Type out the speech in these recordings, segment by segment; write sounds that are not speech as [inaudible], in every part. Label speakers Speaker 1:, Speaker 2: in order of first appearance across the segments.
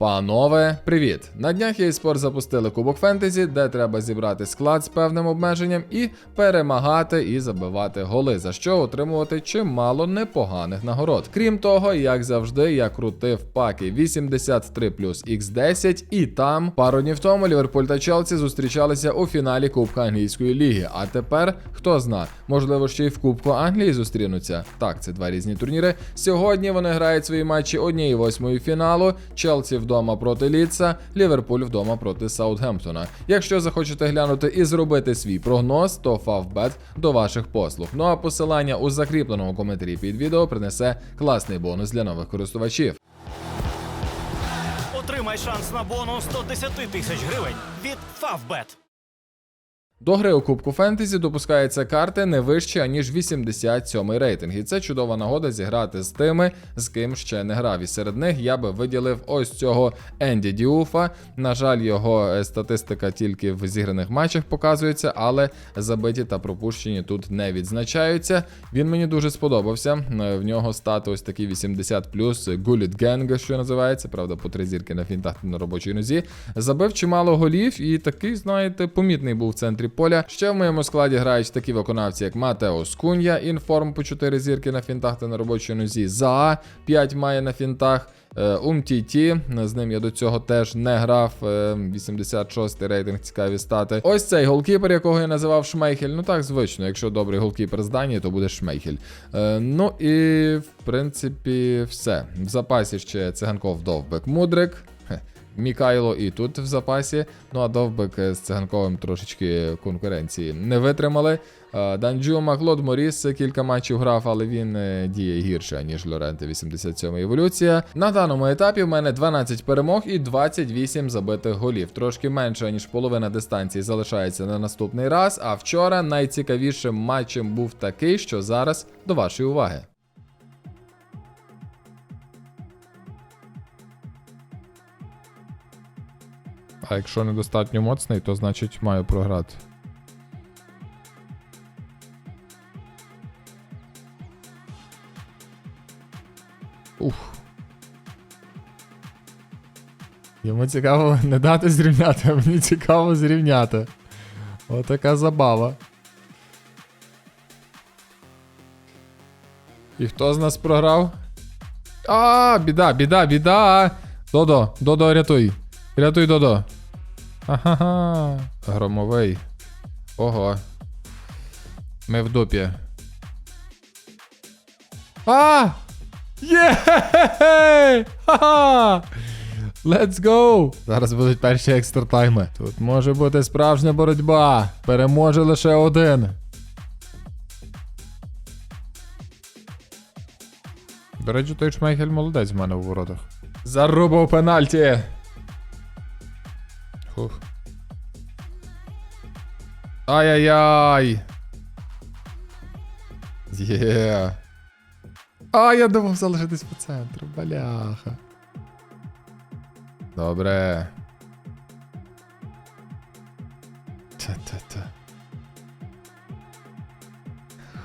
Speaker 1: Панове, привіт! На днях eSport запустили Кубок Фентезі, де треба зібрати склад з певним обмеженням і перемагати і забивати голи, за що отримувати чимало непоганих нагород. Крім того, як завжди, я крутив паки 83 плюс X10, і там пару днів тому Ліверпуль та Челсі зустрічалися у фіналі Кубка англійської ліги. А тепер хто зна, можливо, ще й в Кубку Англії зустрінуться. Так, це два різні турніри. Сьогодні вони грають свої матчі однієї восьмої фіналу. Челсі вдома проти Ліца, Ліверпуль вдома проти Саутгемптона. Якщо захочете глянути і зробити свій прогноз, то Фавбет до ваших послуг. Ну а посилання у закріпленому коментарі під відео принесе класний бонус для нових користувачів.
Speaker 2: Отримай шанс на бонус 110 тисяч гривень від Favbet.
Speaker 1: До гри у Кубку Фентезі допускаються карти не вище, аніж 87 рейтинг. І це чудова нагода зіграти з тими, з ким ще не грав. І серед них я би виділив ось цього Енді Діуфа. На жаль, його е, статистика тільки в зіграних матчах показується, але забиті та пропущені тут не відзначаються. Він мені дуже сподобався. Е, В нього стати ось такий 80 плюс Гуліт Генг, що називається. Правда, по три зірки на фінтах на робочій нозі. Забив чимало голів, і такий, знаєте, помітний був в центрі поля. Ще в моєму складі грають такі виконавці, як Матео Скунья, інформ по 4 зірки на фінтах та на робочій нозі. Заа 5 має на фінтах. Е, Умтіті, з ним я до цього теж не грав. Е, 86 рейтинг, цікаві стати. Ось цей голкіпер, якого я називав Шмейхель. Ну так, звично, якщо добрий голкіпер з Данії, то буде Шмейхель. Е, Ну і в принципі все. В запасі ще циганков Довбек Мудрик. Мікайло і тут в запасі. Ну а Довбек з циганковим трошечки конкуренції не витримали. Данджу Маклод Моріс кілька матчів грав, але він е, діє гірше, ніж Лоренте 87 еволюція. На даному етапі в мене 12 перемог і 28 забитих голів. Трошки менше, ніж половина дистанції залишається на наступний раз. А вчора найцікавішим матчем був такий, що зараз до вашої уваги. А якщо недостатньо моцний, то значить маю програти. Ух. Йому цікаво [laughs] не дати зрівняти, а мені цікаво зрівняти. Отака забава. І хто з нас програв? А, біда, біда, біда. Додо, Додо, рятуй. Рятуй Додо. Ага. Громовий. Ого. Ми в дупі. А! Є! Ха-ха! Let's go! Зараз будуть перші екстра тайми. Тут може бути справжня боротьба. Переможе лише один. До речі, той Шмейхель молодець в мене у воротах. Зарубав пенальті. Хух. Ай-яй-яй. Є. А, я думав залишитись по центру, баляха. Добре. Та-та-та.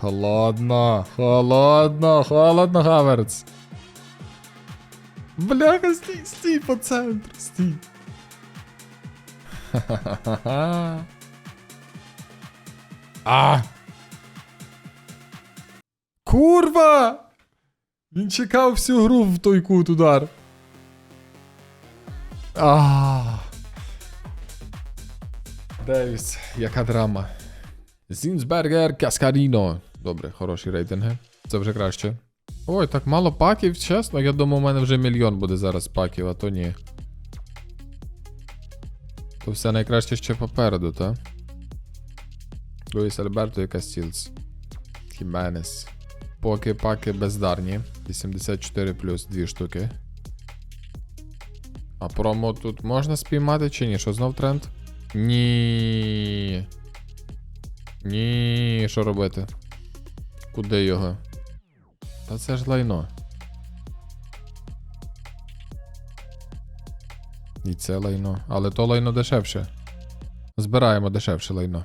Speaker 1: Холодно, холодно, холодно, Хаверц. Бляха, стій, стій по центру, стій. Ха-ха-ха-ха. А! Курва! Він чекав всю гру в той кут удар. А. Девіс, яка драма. Зінсбергер Каскаріно. Добре, хороші рейтинги. Це вже краще. Ой, так мало паків, чесно. Я думав, у мене вже мільйон буде зараз паків, а то ні. То все найкраще ще попереду, та? Луїс Альберто і Кастілс. Хіменес. Поки паки бездарні. 84 плюс 2 штуки. А промо тут можна спіймати чи ні? Що знов тренд? Ні. Ні, що робити? Куди його? Та це ж лайно. Це лайно. Але то лайно дешевше. Збираємо дешевше лайно.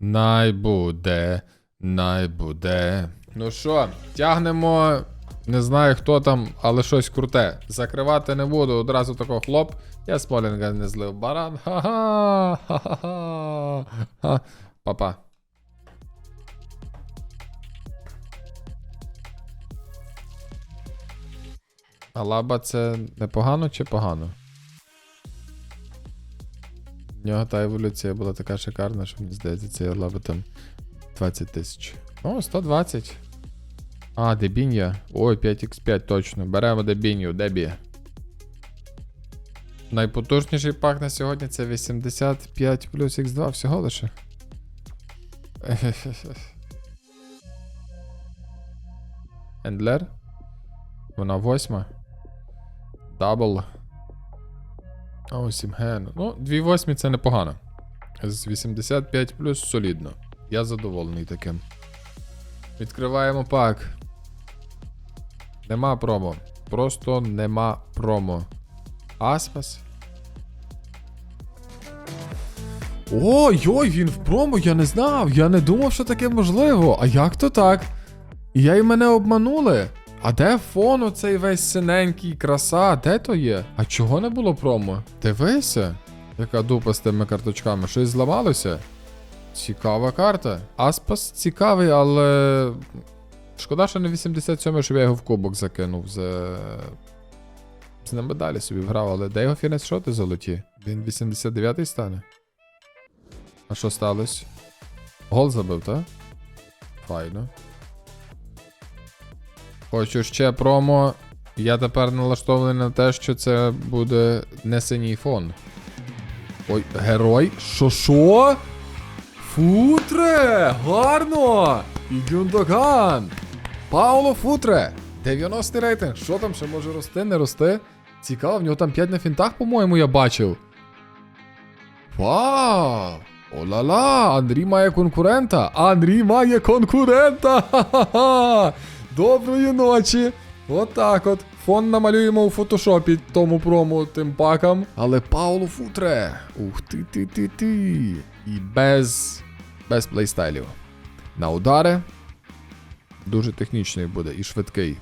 Speaker 1: Най буде, най буде. Ну що, тягнемо Не знаю, хто там, але щось круте. Закривати не буду, одразу такого хлоп. Я Смолінга не злив. Баран. Ха-ха. Ха-ха-ха. Па-па. А лаба це непогано чи погано? В нього та еволюція була така шикарна, що мені здається, це лаба там 20 тисяч. О, 120. А, Дебін'я. Ой, 5х5 точно. Беремо Дебін'ю, Дебі. Найпотужніший пак на сьогодні це 85 плюс Х2 всього лише. Ендлер. Вона восьма. Дабл. О, сімген. Ну, дві восьмі це непогано. З 85 плюс солідно. Я задоволений таким. Відкриваємо пак. Нема промо. Просто нема промо. Аспас. Ой-ой, він в промо, я не знав. Я не думав, що таке можливо. А як то так? Я й мене обманули. А де фон оцей весь синенький краса? Де то є? А чого не було промо? Дивися, яка дупа з тими карточками. Щось зламалося? Цікава карта. Аспас цікавий, але. Шкода, що не 87 щоб я його в кубок закинув за. З ними далі собі грав, але де його фінес шоти золоті? Він 89-й стане. А що сталося? Гол забив, так? Файно. Хочу ще промо. Я тепер налаштований на те, що це буде не синій фон. Ой, герой? Що що? Футре! Гарно! Гюндоган! Пауло Футре! 90 рейтинг. Що там ще може рости, не рости? Цікаво, в нього там 5 на фінтах, по-моєму, я бачив. Вау! О-ла-ла! Андрій має конкурента! Андрій має конкурента! Ха-ха-ха! Доброї ночі! Отак от. Фон намалюємо у фотошопі тому прому тим пакам. Але Пауло Футре! Ух ти ти ти ти! І без. без плейстайлів. На удари. Дуже технічний буде і швидкий.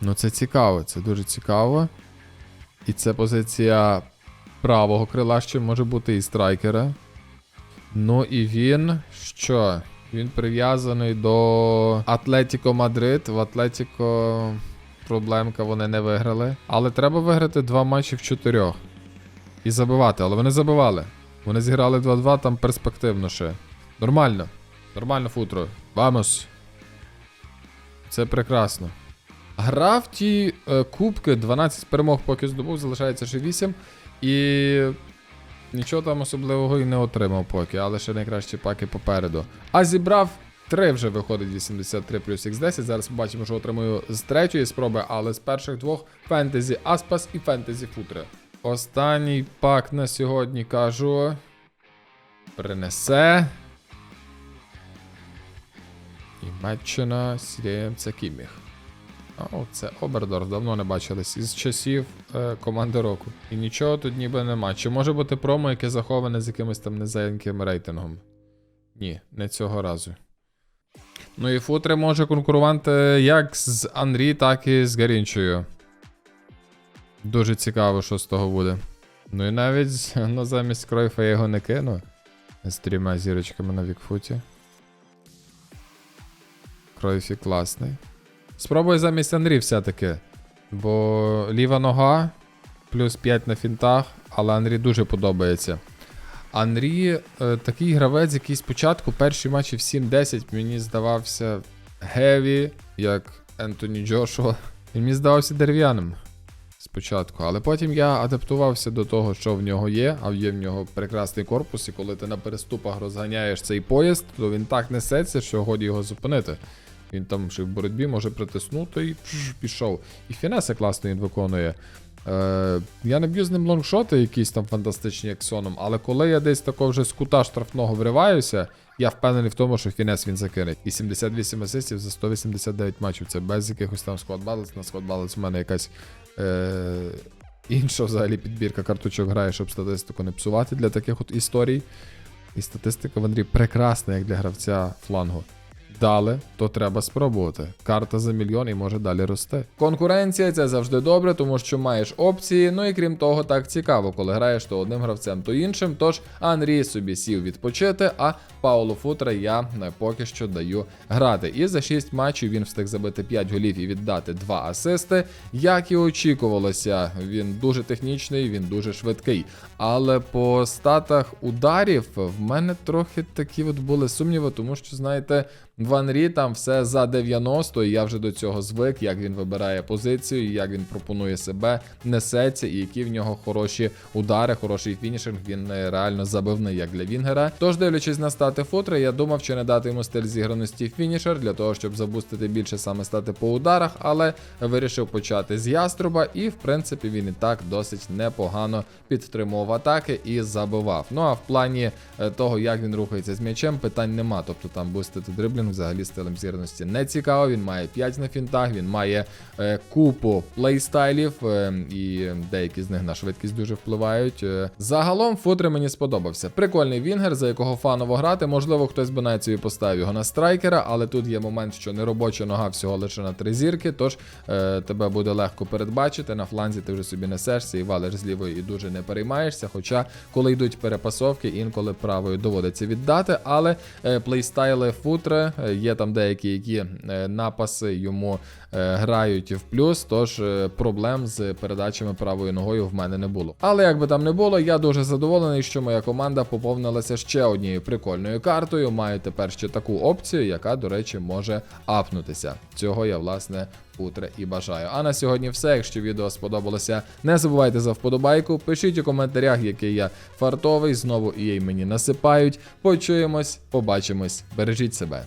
Speaker 1: Ну, це цікаво, це дуже цікаво. І це позиція правого крила ще може бути і страйкера. Ну і він що? Він прив'язаний до Атлетіко Мадрид. В Атлетіко проблемка вони не виграли. Але треба виграти два матчі в чотирьох. І забивати, але вони забивали. Вони зіграли 2-2, там перспективно ще. Нормально. Нормально футро. Вамос. Це прекрасно. Грав ті е, кубки, 12 перемог поки здобув, залишається ще 8. І нічого там особливого і не отримав поки, але ще найкращі паки попереду. А зібрав 3 вже виходить 83 плюс Х10. Зараз побачимо, що отримую з третьої спроби, але з перших двох фентезі Аспас і фентезі Футре. Останній пак на сьогодні кажу. Принесе. І Метчина Сіріємця Кіміх. О, це Обердорф, давно не бачились. Із часів е, команди року. І нічого тут ніби нема. Чи може бути промо, яке заховане з якимось там незаєньким рейтингом? Ні, не цього разу. Ну і Футре може конкурувати як з Анрі, так і з Гарінчою. Дуже цікаво, що з того буде. Ну і навіть [laughs] ну, замість Кройфа я його не кину. З трьома зірочками на Вікфуті. Кройфі класний. Спробуй замість Анрі все-таки. Бо ліва нога, плюс 5 на фінтах, але Анрі дуже подобається. Анрі е, такий гравець, який спочатку перші матчі в 7-10 мені здавався геві, як Ентоні Джошуа. Він мені здавався дерев'яним спочатку, але потім я адаптувався до того, що в нього є, а є в нього прекрасний корпус, і коли ти на переступах розганяєш цей поїзд, то він так несеться, що годі його зупинити. Він там ще в боротьбі може притиснути і пішов. І фінеси класно він виконує. Е, я не б'ю з ним лонгшоти, якісь там фантастичні ексоном, але коли я десь тако вже з кута штрафного вриваюся, я впевнений в тому, що фінес він закине. І 78 асистів за 189 матчів. Це без якихось там склад баланс. На склад баланс у мене якась е, інша взагалі підбірка карточок грає, щоб статистику не псувати для таких от історій. І статистика в Андрій прекрасна, як для гравця флангу. Дали, то треба спробувати. Карта за мільйон і може далі рости. Конкуренція це завжди добре, тому що маєш опції. Ну і крім того, так цікаво, коли граєш то одним гравцем, то іншим. Тож Анрі собі сів відпочити, а Паулу Футра я е, поки що даю грати. І за 6 матчів він встиг забити 5 голів і віддати 2 асисти. Як і очікувалося, він дуже технічний, він дуже швидкий. Але по статах ударів в мене трохи такі от були сумніви, тому що, знаєте, в Анрі там все за 90, і я вже до цього звик, як він вибирає позицію, як він пропонує себе, несеться, і які в нього хороші удари, хороший фінішинг. Він е, реально забивний як для Вінгера. Тож, дивлячись на стати Футри, я думав, чи не дати йому стиль зіграності фінішер для того, щоб забустити більше саме стати по ударах, але вирішив почати з яструба, і в принципі він і так досить непогано підтримував атаки і забивав. Ну а в плані е, того, як він рухається з м'ячем, питань нема. Тобто там бустити дриблінг взагалі стилем зірності не цікаво. Він має 5 на фінтах, він має е, купу плейстайлів, е, і деякі з них на швидкість дуже впливають. Е, Загалом футри мені сподобався. Прикольний вінгер, за якого фаново грати. Можливо, хтось би навіть собі поставив його на страйкера, але тут є момент, що неробоча нога всього лише на три зірки, тож е, тебе буде легко передбачити. На фланзі ти вже собі несешся і валиш з і дуже не переймаєшся. Хоча, коли йдуть перепасовки, інколи правою доводиться віддати. Але е, плейстайли футри є там деякі, які е, напаси йому е, грають в плюс, тож е, проблем з передачами правою ногою в мене не було. Але як би там не було, я дуже задоволений, що моя команда поповнилася ще однією прикольною картою. Маю тепер ще таку опцію, яка, до речі, може апнутися. Цього я власне утре і бажаю. А на сьогодні все. Якщо відео сподобалося, не забувайте за вподобайку. Пишіть у коментарях, який я фартовий. Знову і мені насипають. Почуємось, побачимось. Бережіть себе.